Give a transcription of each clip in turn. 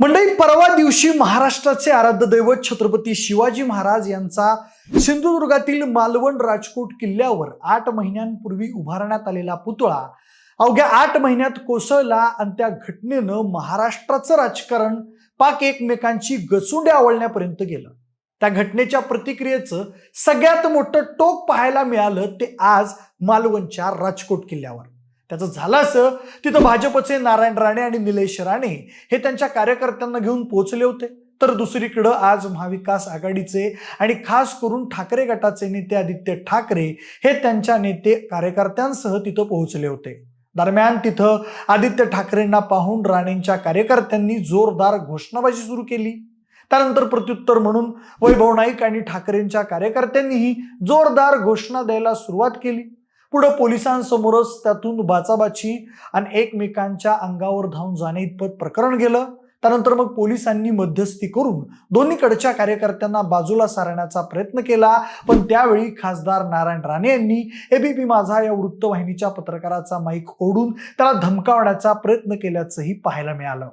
मंडळी परवा दिवशी महाराष्ट्राचे आराध्य दैवत छत्रपती शिवाजी महाराज यांचा सिंधुदुर्गातील मालवण राजकोट किल्ल्यावर आठ महिन्यांपूर्वी उभारण्यात आलेला पुतळा अवघ्या आठ महिन्यात कोसळला आणि त्या घटनेनं महाराष्ट्राचं राजकारण पाक एकमेकांची गचुंडे आवळण्यापर्यंत गेलं. त्या घटनेच्या प्रतिक्रियेचं सगळ्यात मोठं टोक पाहायला मिळालं ते आज मालवणच्या राजकोट किल्ल्यावर. त्याचं झालं असं तिथं भाजपचे नारायण राणे आणि निलेश राणे हे त्यांच्या कार्यकर्त्यांना घेऊन पोहोचले होते. तर दुसरीकडं आज महाविकास आघाडीचे आणि खास करून ठाकरे गटाचे नेते आदित्य ठाकरे हे त्यांच्या नेते कार्यकर्त्यांसह तिथं पोहोचले होते. दरम्यान तिथं आदित्य ठाकरेंना पाहून राणेंच्या कार्यकर्त्यांनी जोरदार घोषणाबाजी सुरू केली. त्यानंतर प्रत्युत्तर म्हणून वैभव नाईक आणि ठाकरेंच्या कार्यकर्त्यांनीही जोरदार घोषणा द्यायला सुरुवात केली. पुढं पोलिसांसमोरच त्यातून बाचाबाची आणि एकमेकांच्या अंगावर धावून जाणे इतपत प्रकरण गेलं. त्यानंतर मग पोलिसांनी मध्यस्थी करून दोन्हीकडच्या कार्यकर्त्यांना बाजूला सारण्याचा प्रयत्न केला. पण त्यावेळी खासदार नारायण राणे यांनी एबीपी माझा या वृत्तवाहिनीच्या पत्रकाराचा माईक ओढून त्याला धमकावण्याचा प्रयत्न केल्याचंही पाहायला मिळालं.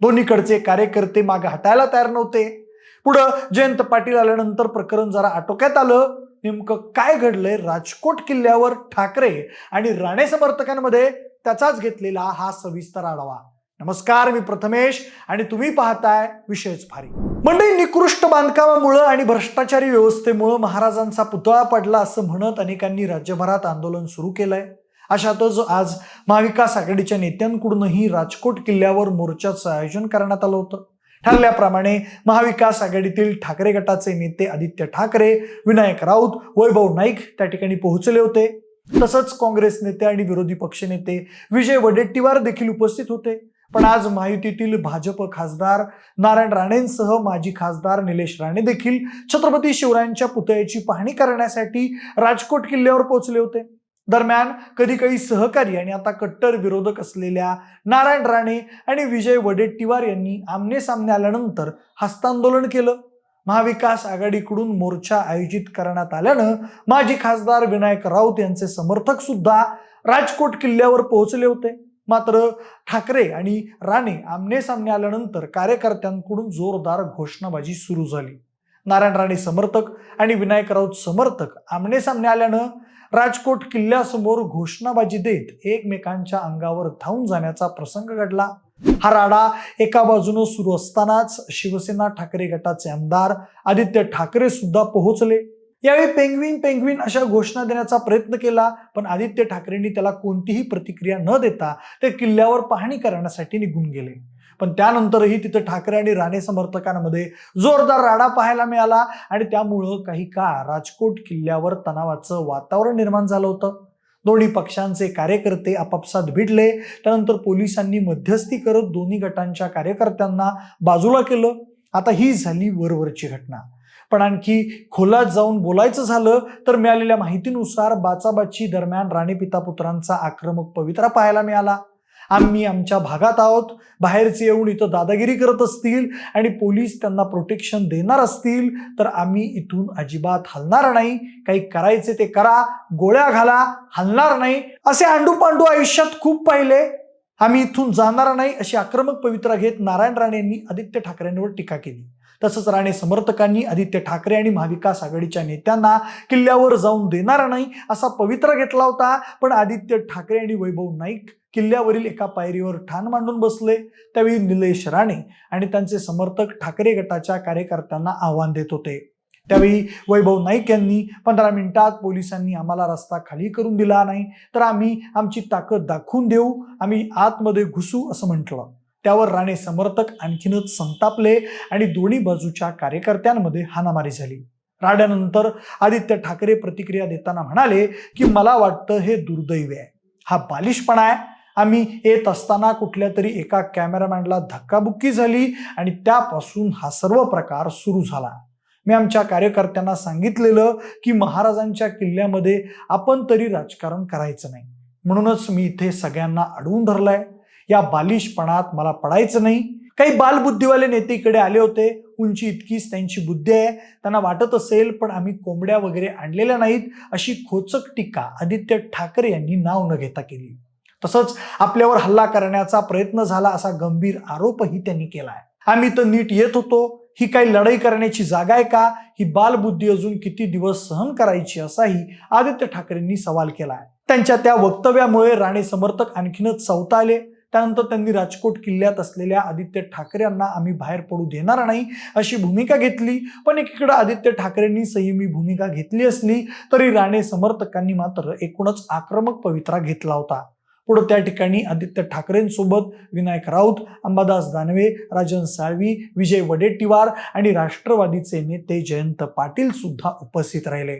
दोन्हीकडचे कार्यकर्ते मागे हटायला तयार नव्हते. पुढं जयंत पाटील आल्यानंतर प्रकरण जरा आटोक्यात आलं. नेमकं काय घडलंय? राजकोट किल्ल्यावर ठाकरे आणि राणे समर्थकांमध्ये त्याचाच घेतलेला हा सविस्तर आढावा. नमस्कार मी प्रथमेश आणि तुम्ही पाहताय विषयच भारी. मंडळी निकृष्ट बांधकामामुळं आणि भ्रष्टाचारी व्यवस्थेमुळं महाराजांचा पुतळा पडला असं म्हणत अनेकांनी राज्यभरात आंदोलन सुरू केलंय. अशातच आज महाविकास आघाडीच्या नेत्यांकडूनही राजकोट किल्ल्यावर मोर्चाचं आयोजन करण्यात आलं होतं. ठरल्याप्रमाणे महाविकास आघाडीतील ठाकरे गटाचे नेते आदित्य ठाकरे विनायक राऊत वैभव नाईक त्या ठिकाणी पोहोचले होते. तसंच काँग्रेस नेते आणि विरोधी पक्षनेते विजय वडेट्टीवार देखील उपस्थित होते. पण आज महायुतीतील भाजप खासदार नारायण राणेंसह माजी खासदार निलेश राणे देखील छत्रपती शिवरायांच्या पुतळ्याची पाहणी करण्यासाठी राजकोट किल्ल्यावर पोहोचले होते. दरम्यान कधी काही सहकारी आणि आता कट्टर विरोधक असलेल्या नारायण राणे आणि विजय वडेट्टीवार यांनी आमने सामने आल्यानंतर हस्तांदोलन केलं. महाविकास आघाडीकडून मोर्चा आयोजित करण्यात आल्यानं माजी खासदार विनायक राऊत यांचे समर्थक सुद्धा राजकोट किल्ल्यावर पोहोचले होते. मात्र ठाकरे आणि राणे आमने सामने आल्यानंतर कार्यकर्त्यांकडून जोरदार घोषणाबाजी सुरू झाली. नारायण राणे समर्थक आणि विनायक राऊत समर्थक आमने सामने आल्यानं राजकोट किल्ल्यासमोर घोषणाबाजी देत एकमेकांच्या अंगावर धावून जाण्याचा प्रसंग घडला. हा राडा एका बाजूनं सुरू असतानाच शिवसेना ठाकरे गटाचे आमदार आदित्य ठाकरे सुद्धा पोहोचले. यावेळी पेंग्विन पेंग्विन अशा घोषणा देण्याचा प्रयत्न केला पण आदित्य ठाकरेंनी त्याला कोणतीही प्रतिक्रिया न देता ते किल्ल्यावर पाहणी करण्यासाठी निघून गेले. पण त्यानंतरही तिथं ठाकरे आणि राणे समर्थकांमध्ये जोरदार राडा पाहायला मिळाला आणि त्यामुळं काही काळ राजकोट किल्ल्यावर तणावाचं वातावरण निर्माण झालं होतं. दोन्ही पक्षांचे कार्यकर्ते आपापसात भिडले. त्यानंतर पोलिसांनी मध्यस्थी करत दोन्ही गटांच्या कार्यकर्त्यांना बाजूला केलं. आता ही झाली वरवरची घटना. पण आणखी खोलात जाऊन बोलायचं झालं तर मिळालेल्या माहितीनुसार बाचाबाची दरम्यान राणे पिता पुत्रांचा आक्रमक पवित्रा पाहायला मिळाला. आम्ही आमच्या भागात आहोत. बाहेरचे येऊन इथं दादागिरी करत असतील आणि पोलीस त्यांना प्रोटेक्शन देणार असतील तर आम्ही इथून अजिबात हलणार नाही. काही करायचे ते करा गोळ्या घाला हलणार नाही. असे आंडूपांडू आयुष्यात खूप पाहिले. आम्ही इथून जाणार नाही अशी आक्रमक पवित्रा घेत नारायण राणे यांनी आदित्य ठाकरेंवर टीका केली. तसंच राणे समर्थकांनी आदित्य ठाकरे आणि महाविकास आघाडीच्या नेत्यांना किल्ल्यावर जाऊन देणार नाही असा पवित्रा घेतला होता. पण आदित्य ठाकरे आणि वैभव नाईक किल्ल्यावरील एका पायरीवर ठाण मांडून बसले. त्यावेळी निलेश राणे आणि त्यांचे समर्थक ठाकरे गटाच्या कार्यकर्त्यांना आव्हान देत होते. त्यावेळी वैभव नाईक यांनी पंधरा मिनिटात पोलिसांनी आम्हाला रस्ता खाली करून दिला नाही तर आम्ही आमची ताकद दाखवून देऊ आम्ही आतमध्ये घुसू असं म्हटलं. त्यावर राणे समर्थक आणखीनच संतापले आणि दोन्ही बाजूच्या कार्यकर्त्यांमध्ये हाणामारी झाली. राड्यानंतर आदित्य ठाकरे प्रतिक्रिया देताना म्हणाले की मला वाटतं हे दुर्दैव आहे. हा बालिशपणा आहे. आम्ही येत असताना कुठल्या तरी एका कॅमेरामॅनला धक्काबुक्की झाली आणि त्यापासून हा सर्व प्रकार सुरू झाला. मी आमच्या कार्यकर्त्यांना सांगितलेलं की महाराजांच्या किल्ल्यामध्ये आपण तरी राजकारण करायचं नाही. म्हणूनच मी इथे सगळ्यांना अडवून धरलाय. या बालिशपणात मला पडायचं नाही. काही बालबुद्धीवाले नेते इकडे आले होते. उंची इतकीच त्यांची बुद्धी आहे. त्यांना वाटत असेल पण आम्ही कोंबड्या वगैरे आणलेल्या नाहीत अशी खोचक टीका आदित्य ठाकरे यांनी नाव न घेता केली. तसंच आपल्यावर हल्ला करण्याचा प्रयत्न झाला असा गंभीर आरोपही त्यांनी केलाय. आम्ही तर नीट येत होतो. ही काही लढाई करण्याची जागा आहे का? ही बालबुद्धी अजून किती दिवस सहन करायची असाही आदित्य ठाकरेंनी सवाल केला आहे त्यांच्या त्या वक्तव्यामुळे राणे समर्थक आणखीनच चौताले त्यानंतर त्यांनी राजकोट किल्ल्यात असलेल्या आदित्य ठाकरे यांना आम्ही बाहेर पडू देणार नाही अशी भूमिका घेतली. पण एकीकडे आदित्य ठाकरेंनी संयमी भूमिका घेतली असली तरी राणे समर्थकांनी मात्र एकूणच आक्रमक पवित्रा घेतला होता. पुढे त्या ठिकाणी आदित्य ठाकरेंसोबत विनायक राऊत अंबादास दानवे राजन साळवी विजय वडेट्टीवार आणि राष्ट्रवादीचे नेते जयंत पाटील सुद्धा उपस्थित राहिले.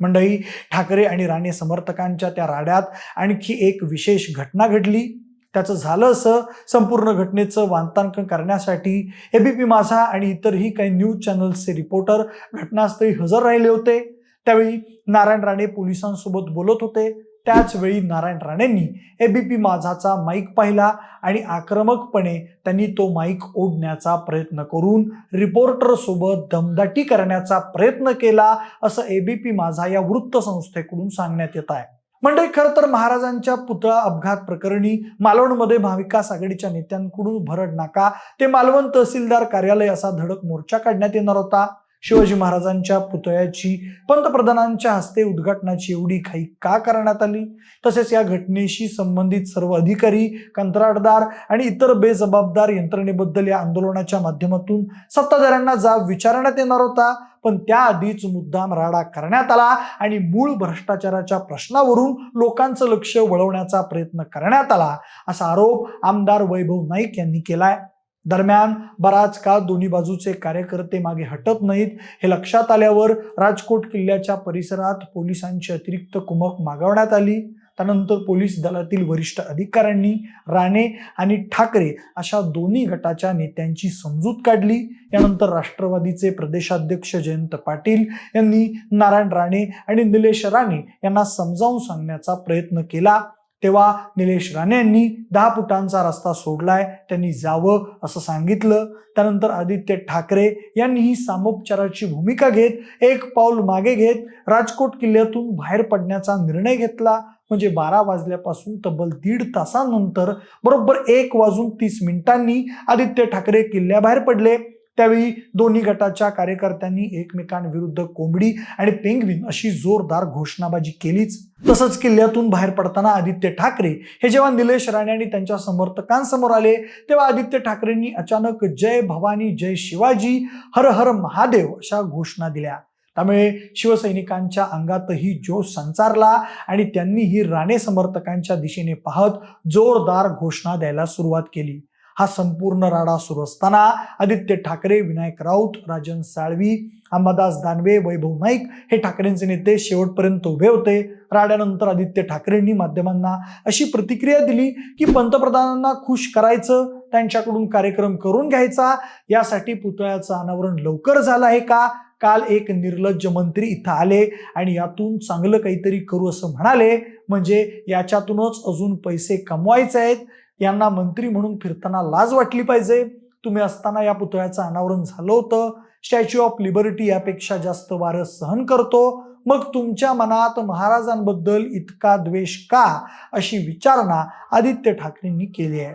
मंडळी ठाकरे आणि राणे समर्थकांच्या त्या राड्यात आणखी एक विशेष घटना घडली. त्याचं झालं असं संपूर्ण घटनेचं वार्तांकन करण्यासाठी एबीपी माझा आणि इतरही काही न्यूज चॅनल्सचे रिपोर्टर घटनास्थळी हजर राहिले होते. त्यावेळी नारायण राणे पोलिसांसोबत बोलत होते. त्याचवेळी नारायण राणेंनी एबीपी माझाचा माईक पाहिला आणि आक्रमकपणे त्यांनी तो माईक ओढण्याचा प्रयत्न करून रिपोर्टरसोबत दमदाटी करण्याचा प्रयत्न केला असं एबीपी माझा या वृत्तसंस्थेकडून सांगण्यात येत आहे. म्हणजे खरं तर महाराजांच्या पुतळा अपघात प्रकरणी मालवणमध्ये महाविकास आघाडीच्या नेत्यांकडून भरड नाका. ते मालवण तहसीलदार कार्यालय असा धडक मोर्चा काढण्यात येणार होता. शिवाजी महाराजांच्या पुतळ्याची पंतप्रधानांच्या हस्ते उद्घाटनाची एवढी घाई का करण्यात आली? तसेच या घटनेशी संबंधित सर्व अधिकारी कंत्राटदार आणि इतर बेजबाबदार यंत्रणेबद्दल या आंदोलनाच्या माध्यमातून सत्ताधाऱ्यांना जाब विचारण्यात येणार होता. पण त्याआधीच मुद्दाम राडा करण्यात आला आणि मूळ भ्रष्टाचाराच्या प्रश्नावरून लोकांचं लक्ष वळवण्याचा प्रयत्न करण्यात आला असा आरोप आमदार वैभव नाईक यांनी केलाय. दरम्यान बराच काळ दोन्ही बाजूचे कार्यकर्ते मागे हटत नाहीत. हे लक्षात आल्यावर राजकोट किल्ल्याच्या परिसरात पोलिसांची अतिरिक्त कुमक मागवण्यात आली. त्यानंतर पोलीस दलातील वरिष्ठ अधिकाऱ्यांनी राणे आणि ठाकरे अशा दोन्ही गटाच्या नेत्यांची समजूत काढली. यानंतर राष्ट्रवादीचे प्रदेशाध्यक्ष जयंत पाटील यांनी नारायण राणे आणि निलेश राणे यांना समजावून सांगण्याचा प्रयत्न केला. तेव्हा निलेश राणे यांनी दहा फुटांचा रस्ता सोडलाय. त्यांनी जावं असं सांगितलं. त्यानंतर आदित्य ठाकरे यांनीही सामोपचाराची भूमिका घेत एक पाऊल मागे घेत राजकोट किल्ल्यातून बाहेर पडण्याचा निर्णय घेतला. म्हणजे बारा वाजल्यापासून तब्बल दीड तासानंतर बरोबर एक वाजून तीस मिनिटांनी आदित्य ठाकरे किल्ल्याबाहेर पडले. त्यावेळी दोन्ही गटाच्या कार्यकर्त्यांनी एकमेकांविरुद्ध कोंबडी आणि पेंगविन अशी जोरदार घोषणाबाजी केलीच. तसंच किल्ल्यातून बाहेर पडताना आदित्य ठाकरे हे जेव्हा निलेश राणे आणि त्यांच्या समर्थकांसमोर आले तेव्हा आदित्य ठाकरेंनी अचानक जय भवानी जय शिवाजी हर हर महादेव अशा घोषणा दिल्या. त्यामुळे शिवसैनिकांच्या अंगातही जोश संचारला आणि त्यांनीही राणे समर्थकांच्या दिशेने पाहत जोरदार घोषणा द्यायला सुरुवात केली. हा संपूर्ण राडा सुरू असताना आदित्य ठाकरे विनायक राऊत राजन साळवी अंबादास दानवे वैभव नाईक हे ठाकरेंचे नेते शेवटपर्यंत उभे होते. राड्यानंतर आदित्य ठाकरेंनी माध्यमांना अशी प्रतिक्रिया दिली की पंतप्रधानांना खुश करायचं त्यांच्याकडून कार्यक्रम करून घ्यायचा यासाठी पुतळ्याचं अनावरण लवकर झालं आहे का? काल एक निर्लज्ज मंत्री इथं आले आणि यातून चांगलं काहीतरी करू असं म्हणाले. म्हणजे याच्यातूनच अजून पैसे कमवायचे आहेत. यांना मंत्री म्हणून फिरताना लाज वाटली पाहिजे. तुम्ही असताना या पुतळ्याचं अनावरण झालं होतं. स्टॅच्यू ऑफ लिबर्टी यापेक्षा जास्त वारं सहन करतो. मग तुमच्या मनात महाराजांबद्दल इतका द्वेष का? अशी विचारणा आदित्य ठाकरेंनी केली आहे.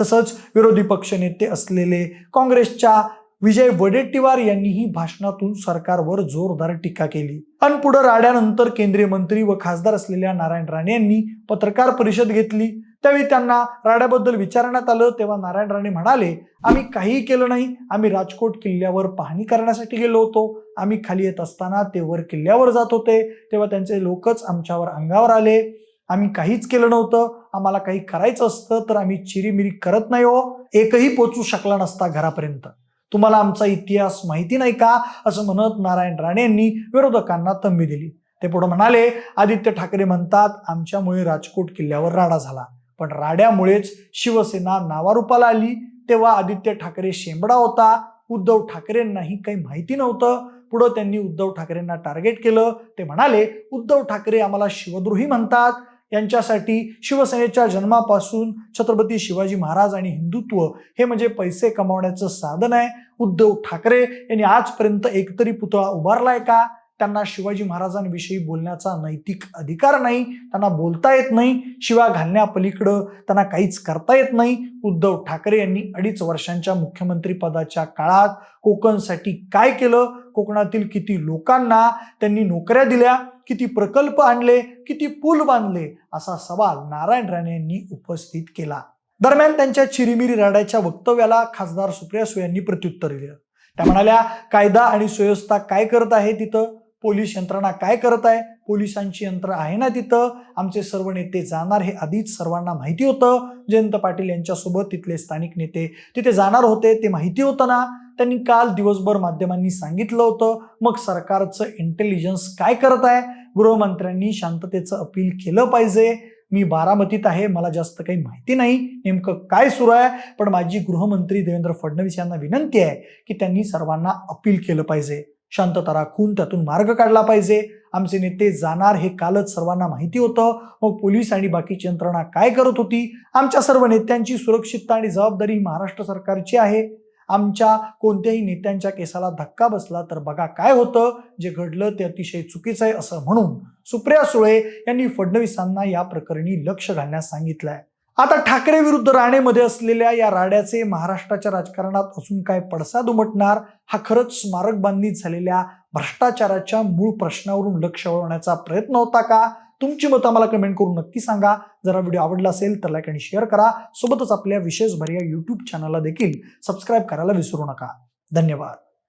तसंच विरोधी पक्षनेते असलेले काँग्रेसच्या विजय वडेट्टीवार यांनीही भाषणातून सरकारवर जोरदार टीका केली. आणि पुढे राड्यानंतर केंद्रीय मंत्री व खासदार असलेल्या नारायण राणे यांनी पत्रकार परिषद घेतली. त्यावेळी त्यांना राड्याबद्दल विचारण्यात आलं तेव्हा नारायण राणे म्हणाले आम्ही काहीही केलं नाही आम्ही राजकोट किल्ल्यावर पाहणी करण्यासाठी गेलो होतो. आम्ही खाली येत असताना ते वर किल्ल्यावर जात होते. तेव्हा त्यांचे लोकच आमच्यावर अंगावर आले. आम्ही काहीच केलं नव्हतं. आम्हाला काही करायचं असतं तर आम्ही चिरीमिरी करत नाही हो. एकही पोचू शकला नसता घरापर्यंत. तुम्हाला आमचा इतिहास माहिती नाही का? असं म्हणत नारायण राणे यांनी विरोधकांना तंबी दिली. ते पुढे म्हणाले आदित्य ठाकरे म्हणतात आमच्यामुळे राजकोट किल्ल्यावर राडा झाला. पण राड्यामुळेच शिवसेना नावारूपाला आली. तेव्हा आदित्य ठाकरे शेंबडा होता. उद्धव ठाकरेंनाही काही माहिती नव्हतं. पुढं त्यांनी उद्धव ठाकरेंना टार्गेट केलं. ते म्हणाले उद्धव ठाकरे आम्हाला शिवद्रोही म्हणतात. यांच्यासाठी शिवसेनेच्या जन्मापासून छत्रपती शिवाजी महाराज आणि हिंदुत्व हे म्हणजे पैसे कमावण्याचं साधन आहे. उद्धव ठाकरे यांनी आजपर्यंत एकतरी पुतळा उभारलाय का? त्यांना शिवाजी महाराजांविषयी बोलण्याचा नैतिक अधिकार नाही त्यांना बोलता येत नाही शिवा घालण्यापलीकडं त्यांना काहीच करता येत नाही. उद्धव ठाकरे यांनी अडीच वर्षांच्या मुख्यमंत्रीपदाच्या काळात कोकणसाठी काय केलं? कोकणातील किती लोकांना त्यांनी नोकऱ्या दिल्या? किती प्रकल्प आणले? किती पूल बांधले? असा सवाल नारायण राणे यांनी उपस्थित केला. दरम्यान त्यांच्या चिरीमिरी राड्याच्या वक्तव्याला खासदार सुप्रिया सुयांनी यांनी प्रत्युत्तर दिलं. त्या म्हणाल्या कायदा आणि सुव्यवस्था काय करत आहे तिथं पोलीस यंत्रणा काय करत आहे? पोलिसांची यंत्र आहे ना तिथं? आमचे सर्व नेते जाणार हे आधीच सर्वांना माहिती होतं. जयंत पाटील यांच्यासोबत तिथले स्थानिक नेते तिथे जाणार होते ते माहिती होतं ना? त्यांनी काल दिवसभर माध्यमांनी सांगितलं होतं. मग सरकारचं इंटेलिजन्स काय करत आहे? गृहमंत्र्यांनी शांततेचं अपील केलं पाहिजे. मी बारामतीत आहे मला जास्त काही माहिती नाही. नेमकं काय सुरू आहे? पण माझी गृहमंत्री देवेंद्र फडणवीस यांना विनंती आहे की त्यांनी सर्वांना अपील केलं पाहिजे. शांतता राखून त्यातून मार्ग काढला पाहिजे. आमचे नेते जाणार हे कालच सर्वांना माहिती होतं. मग पोलीस आणि बाकीची यंत्रणा काय करत होती? आमच्या सर्व नेत्यांची सुरक्षितता आणि जबाबदारी महाराष्ट्र सरकारची आहे. आमच्या कोणत्याही नेत्यांच्या केसाला धक्का बसला तर बघा काय होतं. जे घडलं ते अतिशय चुकीचं आहे असं म्हणून सुप्रिया सुळे यांनी फडणवीसांना या प्रकरणी लक्ष घालण्यास सांगितलंय. आता ठाकरे विरुद्ध राणेमध्ये असलेल्या या राड्याचे महाराष्ट्राच्या राजकारणात असून काय पडसाद उमटणार? हा खरंच स्मारक बांधणी झालेल्या भ्रष्टाचाराच्या मूळ प्रश्नावरून लक्ष वळवण्याचा प्रयत्न होता का? तुमची मतं आम्हाला कमेंट करून नक्की सांगा. जर व्हिडिओ आवडला असेल तर लाईक आणि शेअर करा. सोबतच आपल्या विशेष भर या युट्यूब चॅनलला देखील सबस्क्राईब करायला विसरू नका. धन्यवाद.